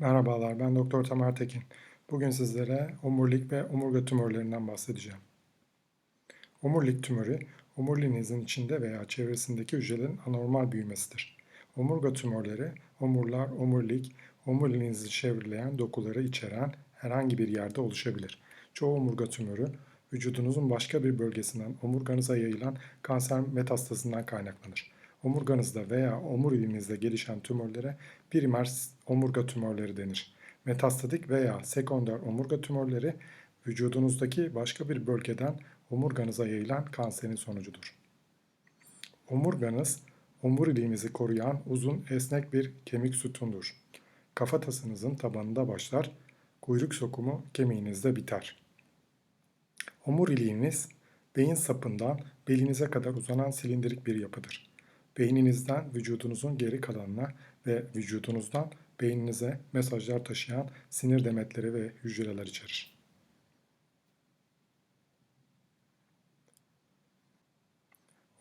Merhabalar, ben Doktor Tamer Tekin. Bugün sizlere omurilik ve omurga tümörlerinden bahsedeceğim. Omurilik tümörü, omuriliğinizin içinde veya çevresindeki hücrelerin anormal büyümesidir. Omurga tümörleri, omurlar, omurilik, omuriliğinizi çevreleyen dokuları içeren herhangi bir yerde oluşabilir. Çoğu omurga tümörü, vücudunuzun başka bir bölgesinden omurganıza yayılan kanser metastasından kaynaklanır. Omurganızda veya omuriliğinizde gelişen tümörlere primer omurga tümörleri denir. Metastatik veya sekonder omurga tümörleri vücudunuzdaki başka bir bölgeden omurganıza yayılan kanserin sonucudur. Omurganız, omuriliğinizi koruyan uzun esnek bir kemik sütundur. Kafatasınızın tabanında başlar, kuyruk sokumu kemiğinizde biter. Omuriliğiniz, beyin sapından belinize kadar uzanan silindirik bir yapıdır. Beyninizden vücudunuzun geri kalanına ve vücudunuzdan beyninize mesajlar taşıyan sinir demetleri ve hücreler içerir.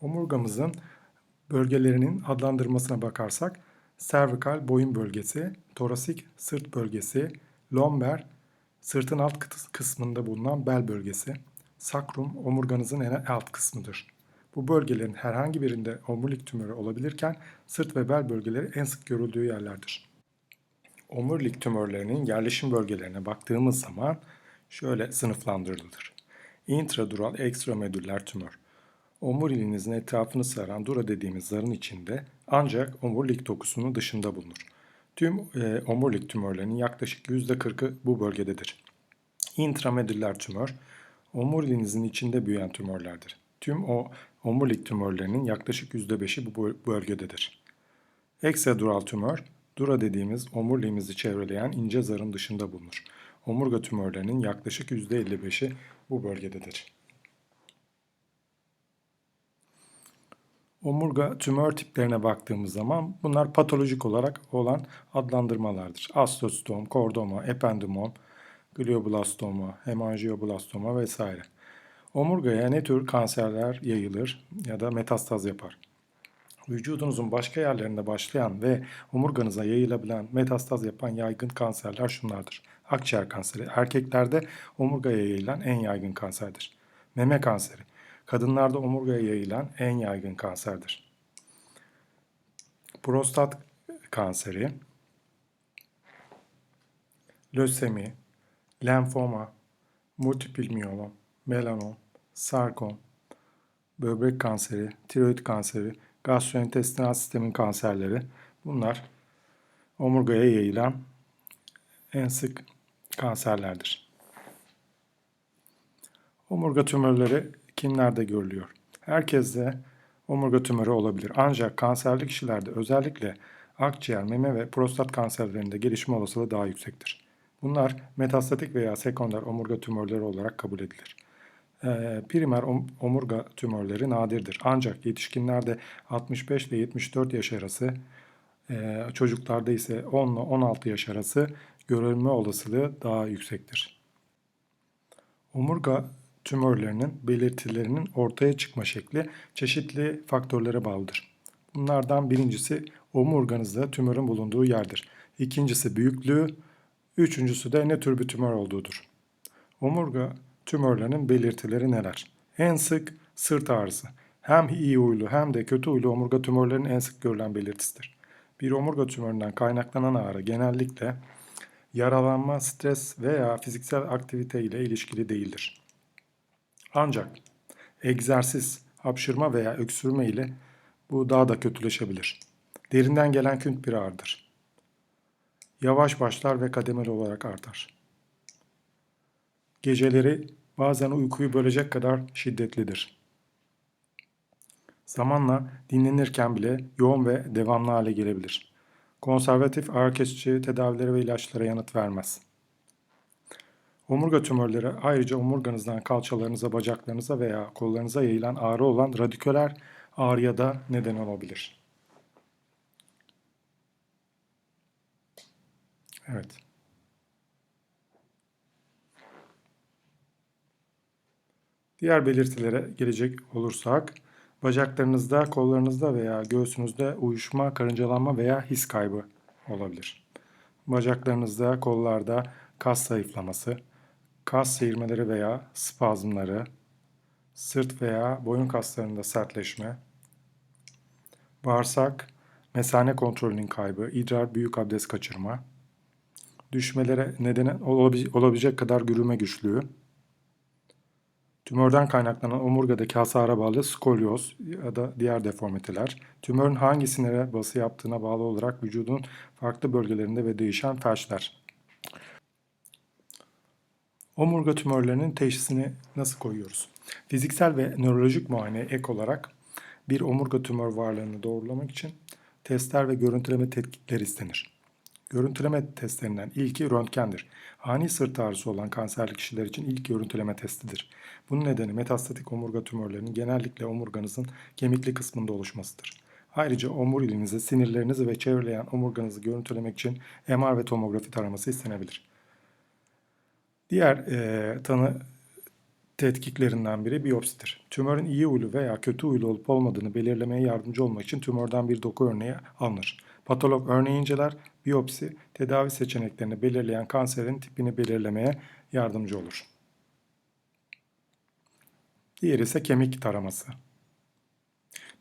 Omurgamızın bölgelerinin adlandırmasına bakarsak servikal boyun bölgesi, torasik sırt bölgesi, lomber sırtın alt kısmında bulunan bel bölgesi, sakrum omurganızın en alt kısmıdır. Bu bölgelerin herhangi birinde omurilik tümörü olabilirken sırt ve bel bölgeleri en sık görüldüğü yerlerdir. Omurilik tümörlerinin yerleşim bölgelerine baktığımız zaman şöyle sınıflandırılır. Intradural ekstramedüller tümör. Omuriliğinizin etrafını saran dura dediğimiz zarın içinde ancak omurilik dokusunun dışında bulunur. Tüm e, omurilik tümörlerinin yaklaşık %40'ı bu bölgededir. Intramedüller tümör, omuriliğinizin içinde büyüyen tümörlerdir. Tüm o omurilik tümörlerinin yaklaşık %5'i bu bölgededir. Ekstradural tümör, dura dediğimiz omuriliğimizi çevreleyen ince zarın dışında bulunur. Omurga tümörlerinin yaklaşık %55'i bu bölgededir. Omurga tümör tiplerine baktığımız zaman bunlar patolojik olarak olan adlandırmalardır. Astrostom, kordoma, ependimom, glioblastoma, hemangioblastoma vesaire. Omurgaya ne tür kanserler yayılır ya da metastaz yapar? Vücudunuzun başka yerlerinde başlayan ve omurganıza yayılabilen metastaz yapan yaygın kanserler şunlardır. Akciğer kanseri erkeklerde omurgaya yayılan en yaygın kanserdir. Meme kanseri kadınlarda omurgaya yayılan en yaygın kanserdir. Prostat kanseri, lösemi, lenfoma, multiple miyelom, melanom, sarkom, böbrek kanseri, tiroid kanseri, gastrointestinal sistemin kanserleri bunlar omurgaya yayılan en sık kanserlerdir. Omurga tümörleri kimlerde görülüyor? Herkeste omurga tümörü olabilir. Ancak kanserli kişilerde özellikle akciğer, meme ve prostat kanserlerinde gelişme olasılığı daha yüksektir. Bunlar metastatik veya sekonder omurga tümörleri olarak kabul edilir. Ee, primer omurga tümörleri nadirdir. Ancak yetişkinlerde 65 ile 74 yaş arası, e, çocuklarda ise 10 ile 16 yaş arası görülme olasılığı daha yüksektir. Omurga tümörlerinin belirtilerinin ortaya çıkma şekli çeşitli faktörlere bağlıdır. Bunlardan birincisi omurganızda tümörün bulunduğu yerdir. İkincisi büyüklüğü, üçüncüsü de ne tür bir tümör olduğudur. Omurga tümörlerinin belirtileri neler? En sık sırt ağrısı. Hem iyi huylu hem de kötü huylu omurga tümörlerinin en sık görülen belirtisidir. Bir omurga tümöründen kaynaklanan ağrı genellikle yaralanma, stres veya fiziksel aktivite ile ilişkili değildir. Ancak egzersiz, hapşırma veya öksürme ile bu daha da kötüleşebilir. Derinden gelen künt bir ağrıdır. Yavaş başlar ve kademeli olarak artar. Geceleri bazen uykuyu bölecek kadar şiddetlidir. Zamanla dinlenirken bile yoğun ve devamlı hale gelebilir. Konservatif ağrı kesici tedavilere ve ilaçlara yanıt vermez. Omurga tümörleri ayrıca omurganızdan kalçalarınıza, bacaklarınıza veya kollarınıza yayılan ağrı olan radiküler ağrıya da neden olabilir. Evet. Diğer belirtilere gelecek olursak, bacaklarınızda, kollarınızda veya göğsünüzde uyuşma, karıncalanma veya his kaybı olabilir. bacaklarınızda, kollarda kas zayıflaması, kas seyirmeleri veya spazmları, sırt veya boyun kaslarında sertleşme, bağırsak, mesane kontrolünün kaybı, idrar, büyük abdest kaçırma, düşmelere neden olabi- olabilecek kadar yürüme güçlüğü, tümörden kaynaklanan omurgadaki hasara bağlı skolyoz ya da diğer deformiteler, tümörün hangi sinire bası yaptığına bağlı olarak vücudun farklı bölgelerinde ve değişen felçler. Omurga tümörlerinin teşhisini nasıl koyuyoruz? Fiziksel ve nörolojik muayene ek olarak bir omurga tümör varlığını doğrulamak için testler ve görüntüleme tetkikleri istenir. Görüntüleme testlerinden ilki röntgendir. Ani sırt ağrısı olan kanserli kişiler için ilk görüntüleme testidir. Bunun nedeni metastatik omurga tümörlerinin genellikle omurganızın kemikli kısmında oluşmasıdır. Ayrıca omuriliğinizi, sinirlerinizi ve çevreleyen omurganızı görüntülemek için MR ve tomografi taraması istenebilir. Diğer e, tanı tetkiklerinden biri biyopsidir. Tümörün iyi huylu veya kötü huylu olup olmadığını belirlemeye yardımcı olmak için tümörden bir doku örneği alınır. Patolog örneği inceler, biyopsi tedavi seçeneklerini belirleyen kanserin tipini belirlemeye yardımcı olur. Diğeri ise kemik taraması.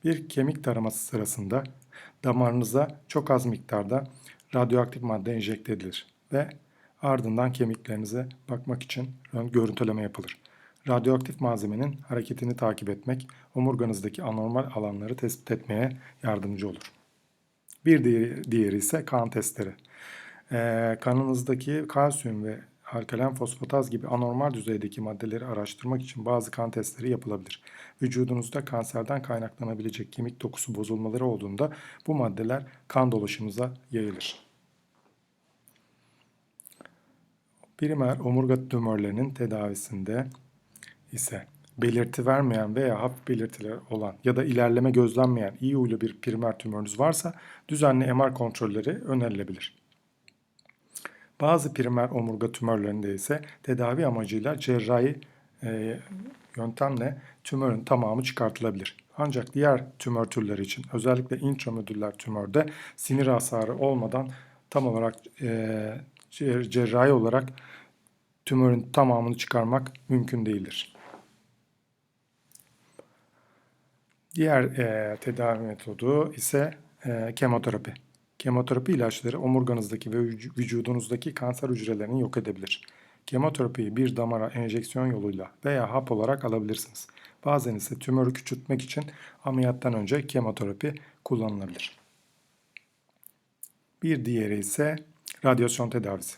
Bir kemik taraması sırasında damarınıza çok az miktarda radyoaktif madde enjekte edilir ve ardından kemiklerinize bakmak için görüntüleme yapılır. Radyoaktif malzemenin hareketini takip etmek, omurganızdaki anormal alanları tespit etmeye yardımcı olur. Bir diğeri, diğeri ise kan testleri. Ee, kanınızdaki kalsiyum ve alkalen fosfataz gibi anormal düzeydeki maddeleri araştırmak için bazı kan testleri yapılabilir. Vücudunuzda kanserden kaynaklanabilecek kemik dokusu bozulmaları olduğunda bu maddeler kan dolaşımıza yayılır. Primer omurga tümörlerinin tedavisinde ise belirti vermeyen veya hafif belirtiler olan ya da ilerleme gözlenmeyen iyi huylu bir primer tümörünüz varsa düzenli MR kontrolleri önerilebilir. Bazı primer omurga tümörlerinde ise tedavi amacıyla cerrahi e, yöntemle tümörün tamamı çıkartılabilir. Ancak diğer tümör türleri için özellikle intramedüller tümörde sinir hasarı olmadan tam olarak e, cerrahi olarak tümörün tamamını çıkarmak mümkün değildir. Diğer e, tedavi metodu ise e, kemoterapi. Kemoterapi ilaçları omurganızdaki ve vücudunuzdaki kanser hücrelerini yok edebilir. Kemoterapiyi bir damara enjeksiyon yoluyla veya hap olarak alabilirsiniz. Bazen ise tümörü küçültmek için ameliyattan önce kemoterapi kullanılabilir. Bir diğeri ise radyasyon tedavisi.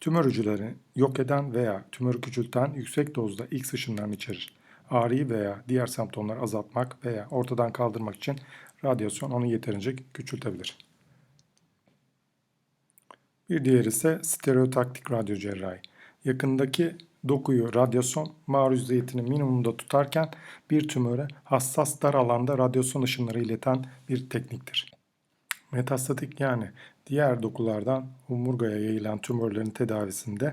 Tümör hücrelerini yok eden veya tümörü küçülten yüksek dozda X ışınlarını içerir. Ağrıyı veya diğer semptomları azaltmak veya ortadan kaldırmak için radyasyon onu yeterince küçültebilir. Bir diğeri ise stereotaktik radyocerrahi. Yakındaki dokuyu radyasyon maruziyetini minimumda tutarken bir tümöre hassas dar alanda radyasyon ışınları ileten bir tekniktir. Metastatik yani diğer dokulardan omurgaya yayılan tümörlerin tedavisinde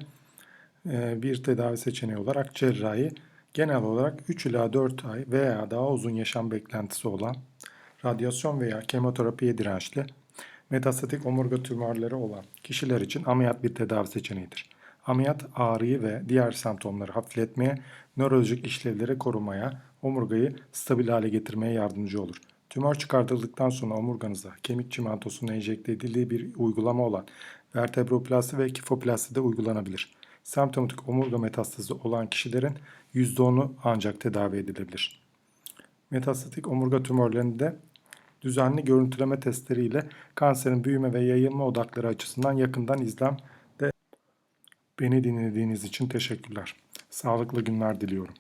bir tedavi seçeneği olarak cerrahi genel olarak 3 ila 4 ay veya daha uzun yaşam beklentisi olan radyasyon veya kemoterapiye dirençli metastatik omurga tümörleri olan kişiler için ameliyat bir tedavi seçeneğidir. Ameliyat ağrıyı ve diğer semptomları hafifletmeye, nörolojik işlevleri korumaya, omurgayı stabil hale getirmeye yardımcı olur. Tümör çıkartıldıktan sonra omurganıza kemik çimentosunun enjekte edildiği bir uygulama olan vertebroplasti ve kifoplasti de uygulanabilir. Semptomatik omurga metastazı olan kişilerin %10'u ancak tedavi edilebilir. Metastatik omurga tümörlerinde düzenli görüntüleme testleriyle kanserin büyüme ve yayılma odakları açısından yakından izlem de beni dinlediğiniz için teşekkürler. Sağlıklı günler diliyorum.